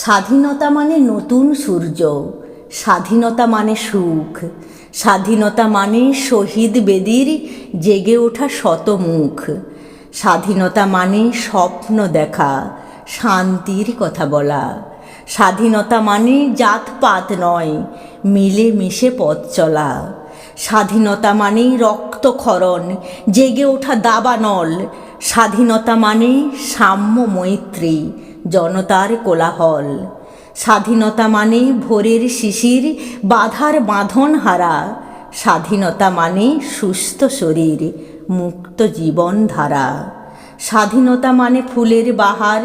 স্বাধীনতা মানে নতুন সূর্য, স্বাধীনতা মানে সুখ, স্বাধীনতা মানে শহীদ বেদির জেগে ওঠা শতমুখ, স্বাধীনতা মানে স্বপ্ন দেখা, শান্তির কথা বলা, স্বাধীনতা মানে জাতপাত নয় মিলে মিশে পথ চলা, স্বাধীনতা মানে রক্তক্ষরণ, জেগে ওঠা দাবানল, স্বাধীনতা মানে সাম্য মৈত্রী জনতার কোলাহল। স্বাধীনতা মানে ভোরের শিশির, বাধার বাঁধন হারা। স্বাধীনতা মানে সুস্থ শরীর, মুক্ত জীবন ধারা। স্বাধীনতা মানে ফুলের বাহার,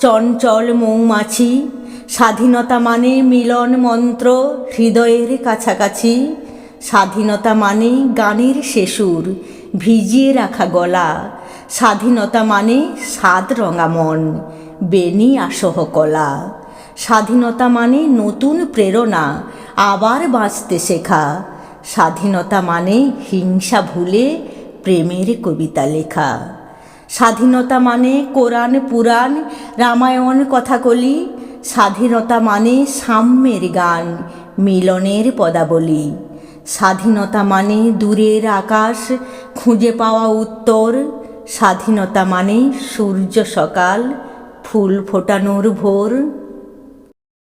চঞ্চল মৌমাছি। স্বাধীনতা মানে মিলন মন্ত্র, হৃদয়ের কাছাকাছি। স্বাধীনতা মানে গানের শেষুর ভিজিয়ে রাখা গলা। স্বাধীনতা মানে স্বাদ রঙা মন বেনি আসহ কলা। স্বাধীনতা মানে নতুন প্রেরণা, আবার বাঁচতে শেখা। স্বাধীনতা মানে হিংসা ভুলে প্রেমের কবিতা লেখা। স্বাধীনতা মানে কোরআন পুরাণ, রামায়ণ কথাকলি। স্বাধীনতা মানে সাম্যের গান, মিলনের পদাবলী। স্বাধীনতা মানে দূরের আকাশ, খুঁজে পাওয়া উত্তর স্বাধীনতা মানে সূর্য সকাল ফুল ফোটানোর ভোর